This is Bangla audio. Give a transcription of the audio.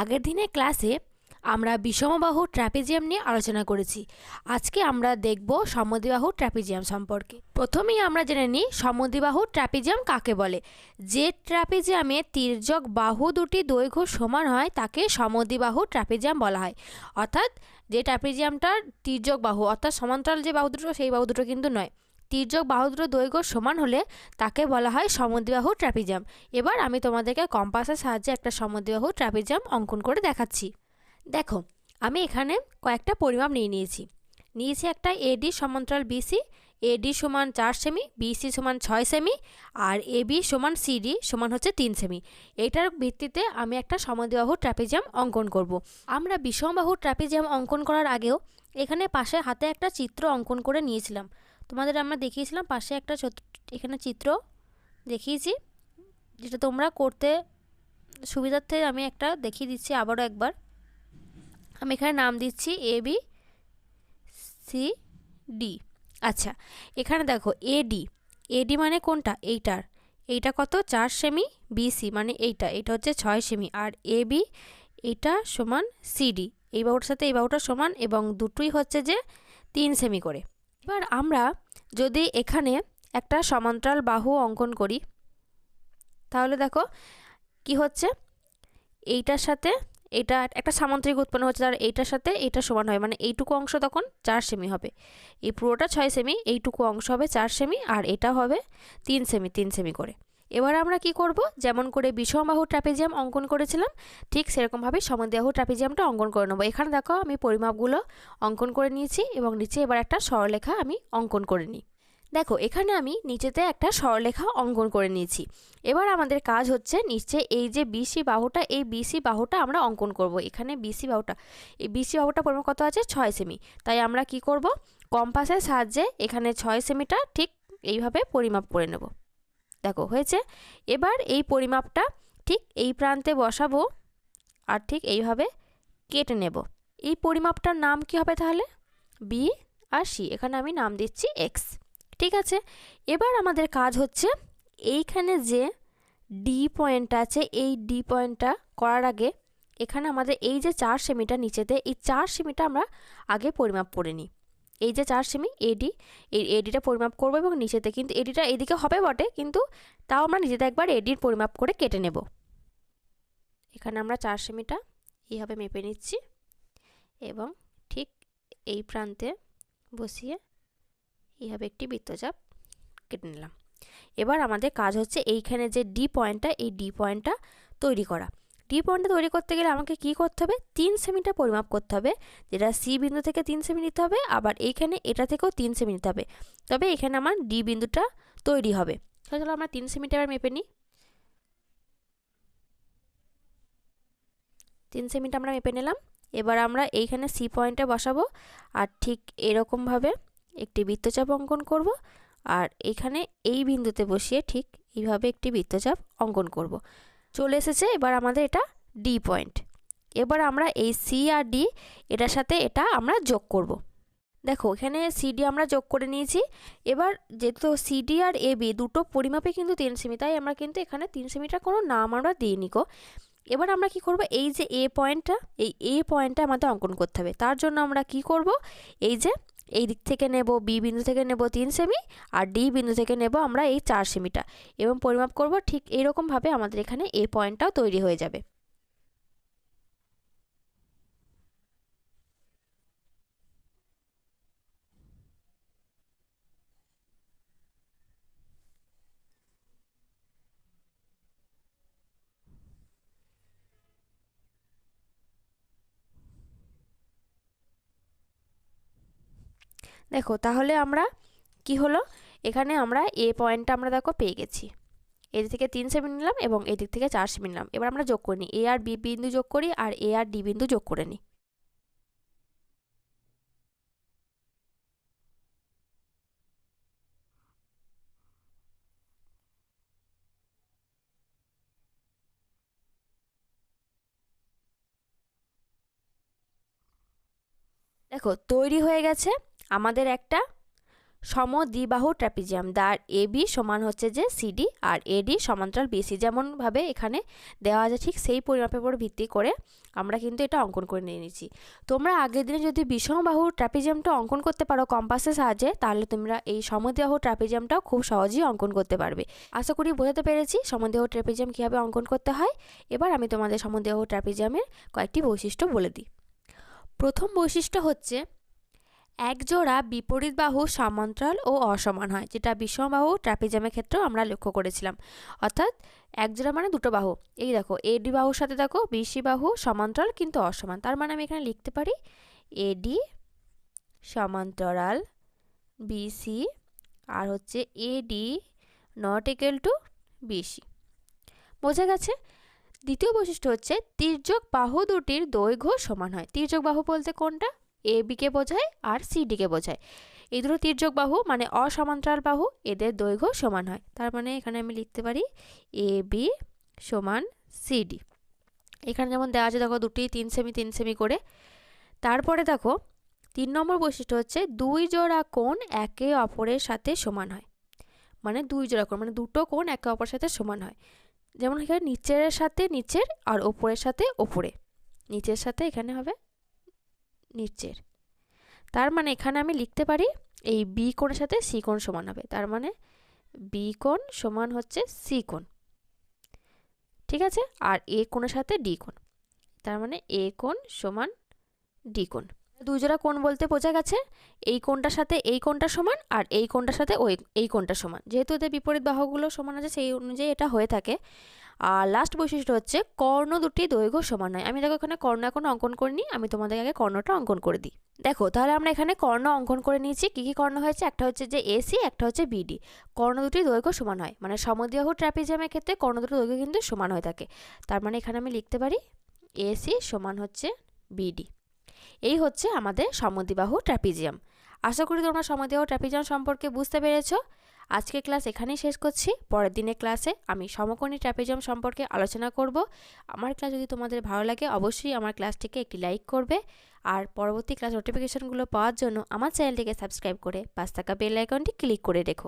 আগের দিনের ক্লাসে আমরা বিষমবাহু ট্র্যাপিজিয়াম নিয়ে আলোচনা করেছি। আজকে আমরা দেখব সমদ্বিবাহু ট্র্যাপিজিয়াম সম্পর্কে। প্রথমেই আমরা জেনে নিই সমদ্বিবাহু ট্র্যাপিজিয়াম কাকে বলে। যে ট্র্যাপিজিয়ামে তির্যক বাহু দুটি দৈর্ঘ্য সমান হয়, তাকে সমদ্বিবাহু ট্র্যাপিজিয়াম বলা হয়। অর্থাৎ যে ট্র্যাপিজিয়ামটার তির্যক বাহু, অর্থাৎ সমান্তরাল যে বাহু দুটো, সেই বাহু দুটো কিন্তু নয়। তির্যক বাহুদ্র দৈর্ঘ্য সমান হলে তাকে বলা হয় সমদ্বিবাহু ট্র্যাপিজিয়াম এবার আমি তোমাদেরকে কম্পাসের সাহায্যে একটা সমদ্বিবাহু ট্র্যাপিজিয়াম অঙ্কন করে দেখাচ্ছি। দেখো, আমি এখানে কয়েকটা পরিমাপ নিয়ে নিয়েছি। নিয়েছি একটা এডি সমান্তরাল বিসি এডি সমান চার সেমি বিসি সমান ছয় সেমি, আর এবি সমান সিডি সমান হচ্ছে তিন সেমি। এটার ভিত্তিতে আমি একটা সমদ্বিবাহু ট্র্যাপিজিয়াম অঙ্কন করব। আমরা বিষমবাহু ট্র্যাপিজিয়াম অঙ্কন করার আগেও এখানে পাশে হাতে একটা চিত্র অঙ্কন করে নিয়েছিলাম। তোমাদের আমরা দেখিয়েছিলাম পাশে একটা এখানে চিত্র দেখিয়েছি, যেটা তোমরা করতে সুবিধার্থে আমি একটা দেখিয়ে দিচ্ছি আবারও একবার। আমি এখানে নাম দিচ্ছি এ বি সি ডি আচ্ছা এখানে দেখো এডি এডি মানে কোনটা? এইটার। এইটা কত? চার সেমি বিসি মানে এইটা। এটা হচ্ছে ছয় সেমি। আর এ বি এটা সমান সিডি এই বাহুটার সাথে এই বাহুটা সমান এবং দুটোই হচ্ছে যে তিন সেমি করে। এবার আমরা যদি এখানে একটা সমান্তরাল বাহু অঙ্কন করি, তাহলে দেখো কি হচ্ছে? এইটার সাথে এটা একটা সামান্তরিক উৎপন্ন হচ্ছে তার এইটার সাথে এইটা সমান হয় মানে এইটুকু অংশ তখন চার সেমি হবে। এই পুরোটা ছয় সেমি, এইটুকু অংশ হবে চার সেমি, আর এটা হবে তিন সেমি তিন সেমি করে। এবার আমরা কি করব? যেমন করে বিষমবাহু ট্রাপিজিয়াম অঙ্কন করেছিলাম, ঠিক সেরকমভাবে সমদ্বাহু ট্রাপিজিয়ামটা অঙ্কন করে নেব। এখানে দেখো আমি পরিমাপগুলো অঙ্কন করে নিয়েছি এবং নিচে এবার একটা সরলেখা আমি অঙ্কন করে নিই। দেখো, এখানে আমি নিচেতে একটা সরলেখা অঙ্কন করে নিয়েছি। এবার আমাদের কাজ হচ্ছে নিচে এই যে বিসি বাহুটা এই বিসি বাহুটা আমরা অঙ্কন করব। এখানে বিসি বাহুটা এই বিসি বাহুটা পরিমাপ কত আছে? ছয় সেমি। তাই আমরা কি করব? কম্পাসের সাহায্যে এখানে ছয় সেমিটা ঠিক এইভাবে পরিমাপ করে নেব। দেখো, হয়েছে? এবার এই পরিমাপটা ঠিক এই প্রান্তে বসাবো আর ঠিক এইভাবে কেটে নেব। এই পরিমাপটার নাম কি হবে তাহলে? বি আর সি এখানে আমি নাম দিচ্ছি এক্স ঠিক আছে? এবার আমাদের কাজ হচ্ছে এইখানে যে ডি পয়েন্ট আছে, এই ডি পয়েন্টটা করার আগে এখানে আমাদের এই যে চার সেমিটা নিচেতে, এই চার সেমিটা আমরা আগে পরিমাপ করে নিই। এই যে চার সেমি এডি এই এডিটা পরিমাপ করব এবং নিচেতে কিন্তু এডিটা এদিকে হবে বটে, কিন্তু তাও আমরা নিজেতে একবার এডির পরিমাপ করে কেটে নেব। এখানে আমরা চার সেমিটা এইভাবে মেপে নিচ্ছি এবং ঠিক এই প্রান্তে বসিয়ে এইভাবে একটি বৃত্তচাপ কেটে নিলাম। এবার আমাদের কাজ হচ্ছে এইখানে যে ডি পয়েন্টটা এই ডি পয়েন্টটা তৈরি করা। ডি পয়েন্টটা তৈরি করতে গেলে আমাকে কি করতে হবে? তিন সেমিটা পরিমাপ করতে হবে। যেটা সি বিন্দু থেকে তিন সেমি নিতে হবে, আবার এইখানে এটা থেকেও তিন সেমি নিতে হবে। তবে এখানে আমার ডি বিন্দুটা তৈরি হবে। চলো আমরা তিন সেমিটা এবার মেপে নিই। তিন সেমিটা আমরা মেপে নিলাম। এবার আমরা এইখানে সি পয়েন্টে বসাবো, আর ঠিক এরকমভাবে একটি বৃত্তচাপ অঙ্কন করব, আর এখানে এই বিন্দুতে বসিয়ে ঠিক এইভাবে একটি বৃত্তচাপ অঙ্কন করব। চলে এসেছে, এবার আমাদের এটা ডি পয়েন্ট এবার আমরা এই সি আর ডি এটার সাথে এটা আমরা যোগ করব। দেখো, এখানে সিডি আমরা যোগ করে নিয়েছি। এবার যেহেতু সিডি আর এ বি দুটো পরিমাপে কিন্তু তিন সেমি, তাই আমরা কিন্তু এখানে তিন সেমিটার কোনো নাম আমরা দিইনি গো এবার আমরা কি করব? এই যে এ পয়েন্টটা এই এ পয়েন্টটা আমাদের অঙ্কন করতে হবে। তার জন্য আমরা কি করব? এই যে এই দিক থেকে নেব, বি বিন্দু থেকে নেব তিন সেমি, আর ডি বিন্দু থেকে নেব আমরা এই চার সেমিটা। এবং পরিমাপ করব ঠিক এইরকমভাবে আমাদের এখানে এ পয়েন্টটাও তৈরি হয়ে যাবে। দেখো, তাহলে আমরা কি হলো? এখানে আমরা এ পয়েন্টটা আমরা দেখো পেয়ে গেছি। এদিক থেকে তিন সেমি নিলাম এবং এদিক থেকে চার সেমি নিলাম। এবার আমরা যোগ করে নিই। এ আর বি বিন্দু যোগ করি আর এ আর ডি বিন্দু যোগ করে নিই। দেখো, তৈরি হয়ে গেছে। আমাদের একটা সমদ্বিবাহু ট্র্যাপিজিয়াম দার এ বি সমান হচ্ছে যে সিডি আর এডি সমান্তরাল বিসি যেমনভাবে এখানে দেওয়া আছে, ঠিক সেই পরিমাপের উপর ভিত্তি করে আমরা কিন্তু এটা অঙ্কন করে নিয়ে নিচ্ছি। তোমরা আগের দিনে যদি বিষমবাহু ট্র্যাপিজিয়ামটা অঙ্কন করতে পারো কম্পাসের সাহায্যে, তাহলে তোমরা এই সমদ্বিবাহু ট্র্যাপিজিয়ামটাও খুব সহজেই অঙ্কন করতে পারবে। আশা করি বোঝাতে পেরেছি সমদ্বিবাহু ট্র্যাপিজিয়াম কীভাবে অঙ্কন করতে হয়। এবার আমি তোমাদের সমদ্বিবাহু ট্র্যাপিজিয়ামের কয়েকটি বৈশিষ্ট্য বলে দিই। প্রথম বৈশিষ্ট্য হচ্ছে একজোড়া বিপরীত বাহু সমান্তরাল ও অসমান হয়, যেটা বিষমবাহু ট্র্যাপিজামের ক্ষেত্রেও আমরা লক্ষ্য করেছিলাম। অর্থাৎ একজোড়া মানে দুটো বাহু। এই দেখো এডি বাহুর সাথে দেখো বিসি বাহু সমান্তরাল কিন্তু অসমান। তার মানে আমি এখানে লিখতে পারি এডি সমান্তরাল বিসি আর হচ্ছে AD not equal to BC বোঝা গেছে? দ্বিতীয় বৈশিষ্ট্য হচ্ছে তির্যক বাহু দুটির দৈর্ঘ্য সমান হয়। তির্যক বাহু বলতে কোনটা? এ বিকে বোঝায় আর সি ডিকে বোঝায়। এই দুটো তির্যক বাহু মানে অসমান্তরাল বাহু, এদের দৈর্ঘ্য সমান হয়। তার মানে এখানে আমি লিখতে পারি এ বি সমান সিডি এখানে যেমন দেওয়া আছে, দেখো দুটি, তিন সেমি তিন সেমি করে। তারপরে দেখো, তিন নম্বর বৈশিষ্ট্য হচ্ছে দুই জোড়া কোণ একে অপরের সাথে সমান হয়। মানে দুই জোড়া কোণ মানে দুটো কোণ একে অপরের সাথে সমান হয়। যেমন এখানে নিচের সাথে নিচের আর ওপরের সাথে ওপরে। নিচের সাথে এখানে হবে নিচের তার মানে এখানে আমি লিখতে পারি এই বি কোণের সাথে সি কোণ সমান হবে। তার মানে বি কোণ সমান হচ্ছে সি কোণ। ঠিক আছে? আর এ কোণের সাথে ডি কোণ। তার মানে এ কোণ সমান ডি কোণ। দুই জোড়া কোণ বলতে বোঝা গেছে, এই কোণটার সাথে এই কোণটা সমান আর এই কোণটার সাথে ওই, এই কোণটা সমান। যেহেতু এদের বিপরীত বাহুগুলো সমান আছে, সেই অনুযায়ী এটা হয়ে থাকে। আর লাস্ট বৈশিষ্ট্য হচ্ছে কর্ণ দুটি দৈর্ঘ্য সমান নয় আমি দেখো এখানে কর্ণ এখন অঙ্কন করিনি, আমি তোমাদের আগে কর্ণটা অঙ্কন করে দিই। দেখো, তাহলে আমরা এখানে কর্ণ অঙ্কন করে নিয়েছি। কী কী কর্ণ হয়েছে? একটা হচ্ছে যে এসি একটা হচ্ছে বিডি কর্ণ দুটি দৈর্ঘ্য সমান হয়। মানে সমদ্বিবাহু ট্র্যাপিজিয়ামের ক্ষেত্রে কর্ণ দুটি দৈর্ঘ্য কিন্তু সমান হয়ে থাকে। তার মানে এখানে আমি লিখতে পারি এসি সমান হচ্ছে বিডি এই হচ্ছে আমাদের সমদ্বিবাহু ট্র্যাপিজিয়াম। আশা করি তোমরা সমদ্বিবাহু ট্র্যাপিজিয়াম সম্পর্কে বুঝতে পেরেছ। আজকে ক্লাস এখানেই শেষ করছি। পরের দিনের ক্লাসে আমি সমকোণী ট্র্যাপিজম সম্পর্কে আলোচনা করব। আমার ক্লাস যদি তোমাদের ভালো লাগে, অবশ্যই আমার ক্লাসটিকে একটি লাইক করবে। আর পরবর্তী ক্লাস নোটিফিকেশনগুলো পাওয়ার জন্য আমার চ্যানেলটিকে সাবস্ক্রাইব করে পাঁচ থাকা বেল আইকনটি ক্লিক করে রেখো।